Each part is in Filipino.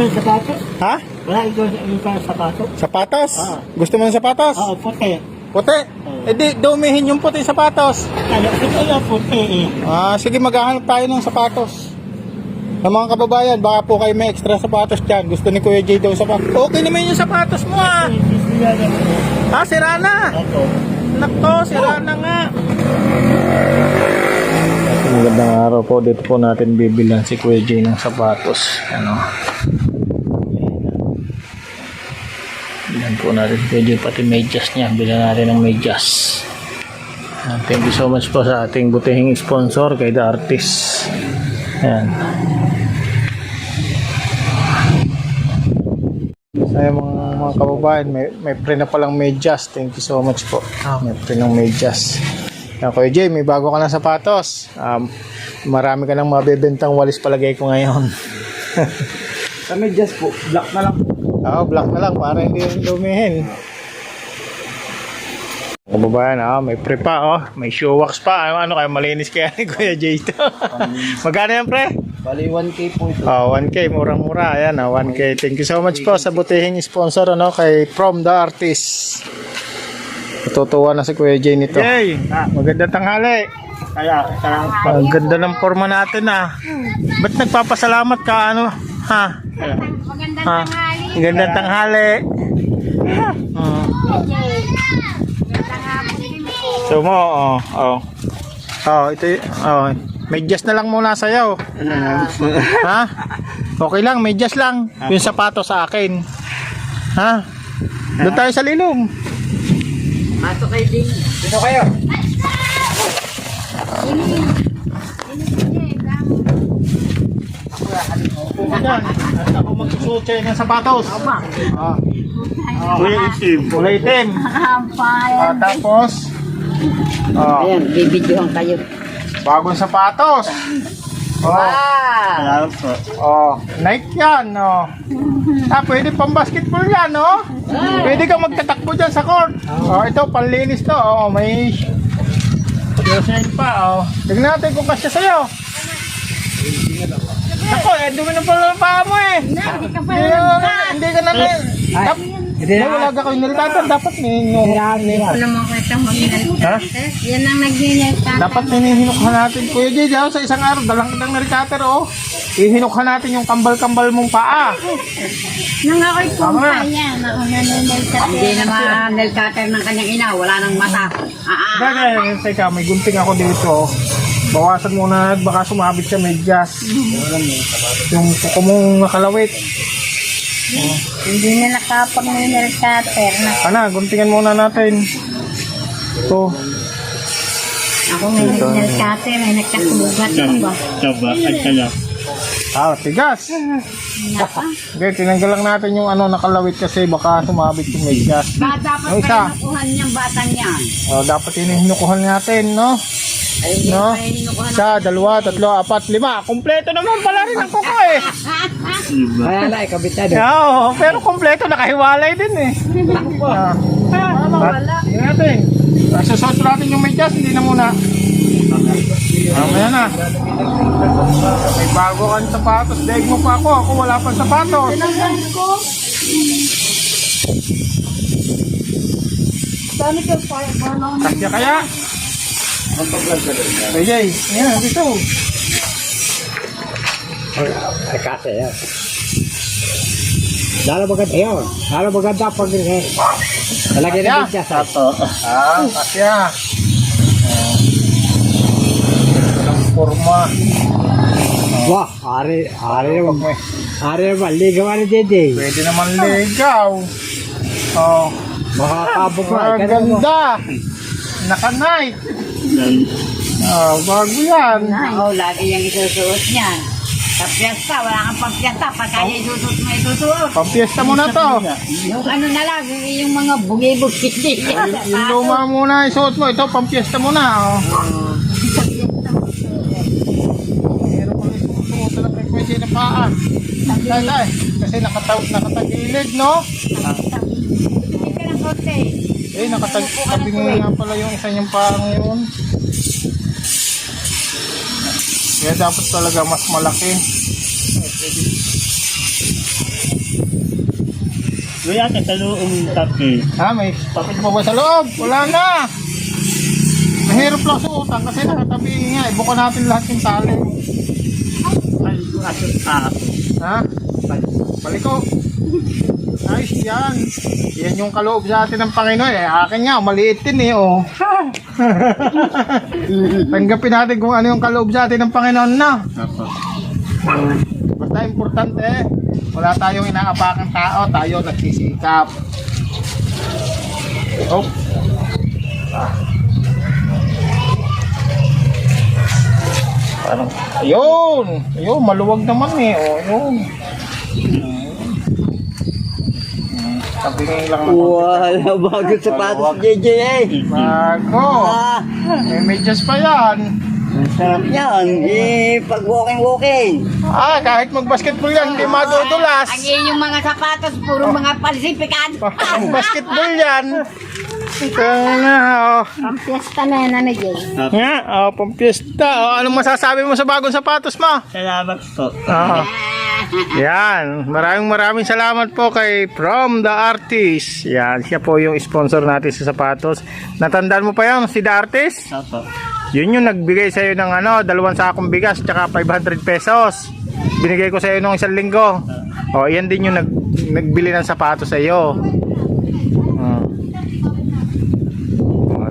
Yung sapatos? Ha? Wala ikaw yung parang sapatos? Sapatos? Oo. Gusto mo ng sapatos? Oo, puti. Puti? Oo. Eh di, dumihin yung puti sapatos. Ano, ito yung puti eh. Ah, sige maghahanap tayo ng sapatos. Sa mga kababayan, baka po kayo may extra sapatos dyan. Gusto ni Kuya J daw sapatos. Okay naman yung sapatos mo ah. Ah, sira na. Ito. Nako, sira na nga. Magandang araw po. Dito po natin bibilan si Kuya J ng sapatos. Ano? Bilan po natin J pati medyas niya. Bilan natin ng medyas. Ah, Thank you so much po sa ating butihing sponsor kay The Artist. Ayan. Sa mga, mga kababayan, may, may pre na palang medyas. Thank you so much po. May pre ng medyas. Yan, Kuya Jay, may bago ka ng sapatos. Um, marami ka nang mabibentang walis palagay ko ngayon. Sa medyas po, black na lang po. Oo, black na lang para hindi rin dumihin. Kababayan, ah, may pre pa, oh. May shoe wax pa. Ano, ano kayo, malinis kaya ni Kuya Jay ito. Magkano yan, pre? Bali 1K po ito. Oh, 1K, murang-mura. Ayan, oh, 1K. Thank you so much po sa butihing sponsor, ano, kay From the Artist. Natutuwa na si Kuya Jay nito. Jay, magandang tanghali. Kaya, kaya, Ang ganda ng forma natin, ah. Ba't nagpapasalamat ka, ano? Ha? Magandang Ha? tanghali. Ang gandang tanghali. Po. So mo, oh, oh. Oh, ito, oh. Medyas na lang muna sa'yo. ha? Okay lang, medyas lang. Yung sapato sa akin. Ha? Doon tayo sa lilom. Pasok kayo din. Dito kayo. Yan. At ako magsusuot sa'yo ng sapatos. Ah. Kulay itim. Kulay itim. Ah, tapos, oh, Ayan, bibidyohan kayo. bagong sapatos. Oh, Kaya po. oh, Nike yan, oh. Ah, pwede pang basketball yan, oh. Pwede kang magtatakbo dyan sa court. Oh, ito, panlinis to, oh. May design pa, oh. Tignan natin kung kasya sa'yo. Ako, eh, dumi na pala ang paa mo, eh. Hindi ka pa Hindi, na- hindi ka na, Dap, Hindi Hindi, wala ka kayo nilitatan. Dapat nihinukuhan. Alam mo ko itong Ha? Yan ang nagninagtatan. Dapat nihinukhan natin. Kuya J, daw sa isang araw, dalang kitang nilitater, oh. Ihinukhan natin yung kambal-kambal mong paa. Nang ako'y Tama. kumpa yan. Ako naninagtatan. Hindi naman nail cutter ng kanyang ina, wala nang mata. Ah, ah. Dahil, teka, may gunting ako dito. Bawasan muna, baka sumabit sa medyas. Yung kuko mong nakalawit. Hindi na nakapag ninagtater. Na Ana, guntingan muna natin. Ito. ako may ninagtater. May nagtakugat ko ba? Taba, at kaya. Ah, tigas. Okay, tinanggal lang natin yung ano nakalawit kasi baka sumabit yung medyas. Ba, dapat Yung pa hinukuhan niyang batang yan. Oh, dapat hinihinukuhan natin, no? No? Isa, dalawa, tatlo, apat, lima. Kompleto naman pala rin ang kuko eh. Kaya na, ikabitado. Oo, pero kompleto, nakahiwalay din eh. Ah. Wala. Tingnan natin. Ah, Susot natin yung medyas, hindi na muna. Mamaya na. May bago kang sapatos. Daig mo pa ako. Ako wala pang sapatos. Kasya kaya? Kaya, yan, dito. Ay kasi yan. Lalo maganda yun. Lalo maganda pag eh. Talagyan Kasya? na din siya sa Ah, kasya. Ah. Ang forma. Wah, ari, ari naman. May Ari naman, ligawan ni JJ. Pwede naman ligaw. Oh, Makakabog ka. ang ganda. Naka-night. Oh, bago yan. Oo, lagi yung isusuot niyan. Sa piyesta, wala kang pang piyesta. Pagka yung isusuot mo, isusuot. Pampiesta mo na to. Yung ano na lang, yung, yung mga bungi-bungi. Yung luma muna isuot mo. Ito, pampiesta mo na. Oh. Meron ko rin susuot na frequency ng paa. Tay, tay. Kasi nakataw, nakatagilid, no? Konti. Eh, nakatagilid nga pala yung isa niyang paa ngayon. Kaya dapat talaga mas malaki. Kuya, sa loob tapi. Ha, may papel pa ba sa loob? Wala na. Mahirap lang suotan kasi nakatabi nga. Ibuka natin lahat yung tali. Ay. Ha? Baliko. Nice yan. Yan yung kaloob sa atin ng Panginoon. Eh, akin nga, maliit din eh, oh. Tanggapin natin kung ano yung kaloob sa atin ng Panginoon na. Basta importante, wala tayong inaapakang tao, tayo nagsisikap. Oh. Parang, ayun! Ayun, maluwag naman eh. Oh, ayun. Sabi nga lang naman. Wala bago sapatos, JJ eh. Bago. Ah, May medyas pa yan. ang sarap yan. Eh, pag walking-walking. Ah, kahit mag-basketball yan, hindi madudulas. Ang inyong mga sapatos, puro mga palsipikado. basketball yan. Ito na, oh. Ang piyesta na yan, ano, Jay? Nga, oh, pampiesta. Oh, anong masasabi mo sa bagong sapatos mo? Salamat po. Ah. Yan, maraming maraming salamat po kay From the Artist. Yan, siya po yung sponsor natin sa sapatos. Natandaan mo pa yan, si The Artist? Apo. Yun yung nagbigay sa'yo ng ano, dalawang sakong bigas tsaka 500 pesos. Binigay ko sa'yo nung isang linggo. O, yan din yung nag, nagbili ng sapatos sa'yo. Hmm.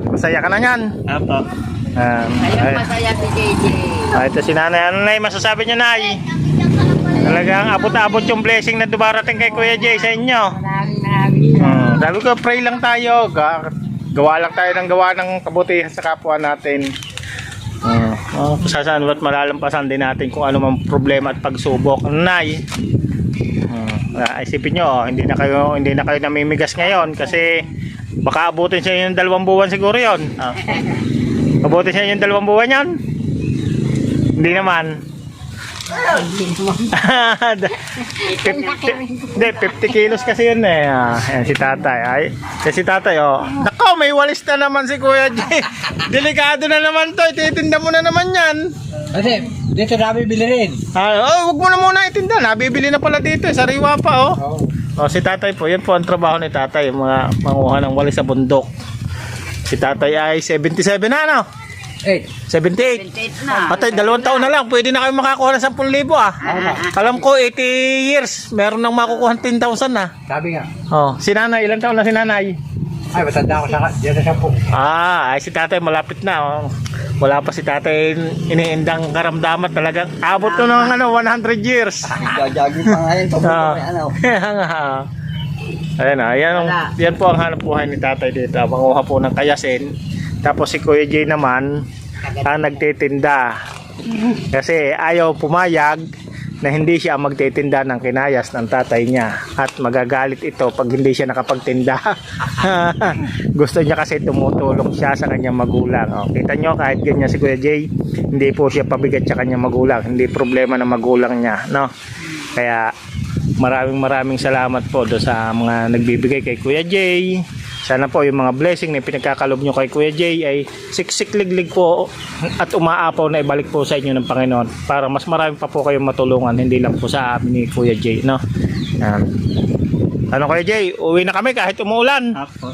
Masaya ka na yan. Apo. Um, Ayun, ay, masaya si JJ. ah, ito si nanay. Ano na masasabi niyo, Nay? Talagang abot-abot yung blessing na dumarating kay Kuya Jay sa inyo. Maraming maraming Hmm, sabi ko, pray lang tayo. Ga- gawa lang tayo ng gawa ng kabutihan sa kapwa natin. Uh, oh, sasaan ba't malalampasan din natin kung ano mang problema at pagsubok. Nay, uh, isipin nyo, oh, hindi na kayo hindi na kayo namimigas ngayon kasi baka abutin sa inyo yung dalawang buwan siguro yon. Ah. abutin sa inyo yung dalawang buwan yan? Hindi naman. Hindi, 50 kilos kasi yun eh. Ah, Ayan si tatay. Ay, kasi si tatay oh. Nako, may walis na naman si Kuya J. Delikado na naman to. Ititinda mo na naman yan. Kasi, dito namin bilhin. Ah, oh, wag mo na muna itinda. Nabibili na pala dito. eh. Sariwa pa oh. Oh, si tatay po. Yan po ang trabaho ni tatay. Mga manguha ng walis sa bundok. Si tatay ay 77 na ano? Eh, 78. 28 na. Patay, dalawang taon na lang. Pwede na kayo makakuha ng 10,000 ah. Alam ko, 80 years. Meron nang makukuha ng 10,000 na. sabi nga. Oh, si nanay, ilang taon na si nanay? Ay, matanda ako sa po. Ah, ay si tatay malapit na. Oh. Wala pa si tatay iniindang karamdaman talagang abot to ng ano, 100 years. Gagagi pa nga yun. Ah. Pabuto ano. Kaya nga. Ayan na, yan, po ang hanap buhay ni tatay dito. Manguha po ng kayasin. Tapos si Kuya Jay naman, ang nagtitinda. Kasi ayaw pumayag na hindi siya magtitinda ng kinayas ng tatay niya. At magagalit ito pag hindi siya nakapagtinda. Gusto niya kasi tumutulong siya sa kanyang magulang. O, kita nyo kahit ganyan si Kuya Jay, hindi po siya pabigat sa kanyang magulang. Hindi problema ng magulang niya. No? Kaya maraming maraming salamat po do sa mga nagbibigay kay Kuya Jay. Sana po yung mga blessing na pinagkakalob nyo kay Kuya Jay ay siksik-liglig po at umaapaw na ibalik po sa inyo ng Panginoon para mas marami pa po kayong matulungan hindi lang po sa amin ni Kuya Jay no. Yan. Ano Kuya Jay, uwi na kami kahit umuulan. Apo.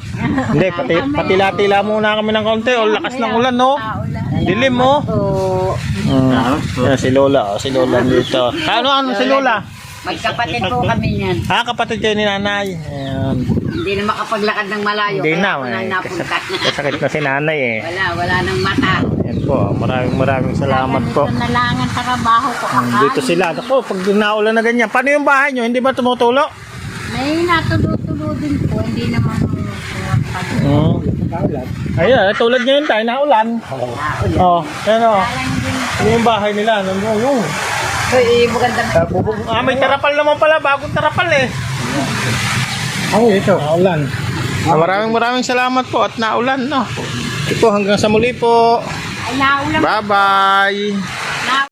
Hindi, pati, patila-tila muna kami ng konti. O lakas ng ulan, no? Dilim, mo. Oo. Mm. Yan, si Lola, oh, si Lola dito. Ano, ano si Lola? Magkapatid po kami niyan. Ha, kapatid kayo ni nanay. Ayan. Hindi na makapaglakad ng malayo. Hindi kaya na, ako na eh. napunta. Kasakit na si nanay eh. wala, wala nang mata. Yan po, maraming maraming salamat po. Na lang ang trabaho ko. Mm, Dito sila. Ako, pag naulan na ganyan. Paano yung bahay nyo? Hindi ba tumutulo? May natulo-tulo din po. Hindi naman pag Oo. Ayun, eh, tulad ngayon tayo, naulan. Oo. Oh, yan o. Ano yung bahay nila? Ano yung? So, eh, maganda Ah, may tarapal naman pala. Bagong tarapal eh. Ako, ito. Naulan. Ah, maraming maraming salamat po at naulan, no? Ito hanggang sa muli po. Ay, naulam Bye-bye.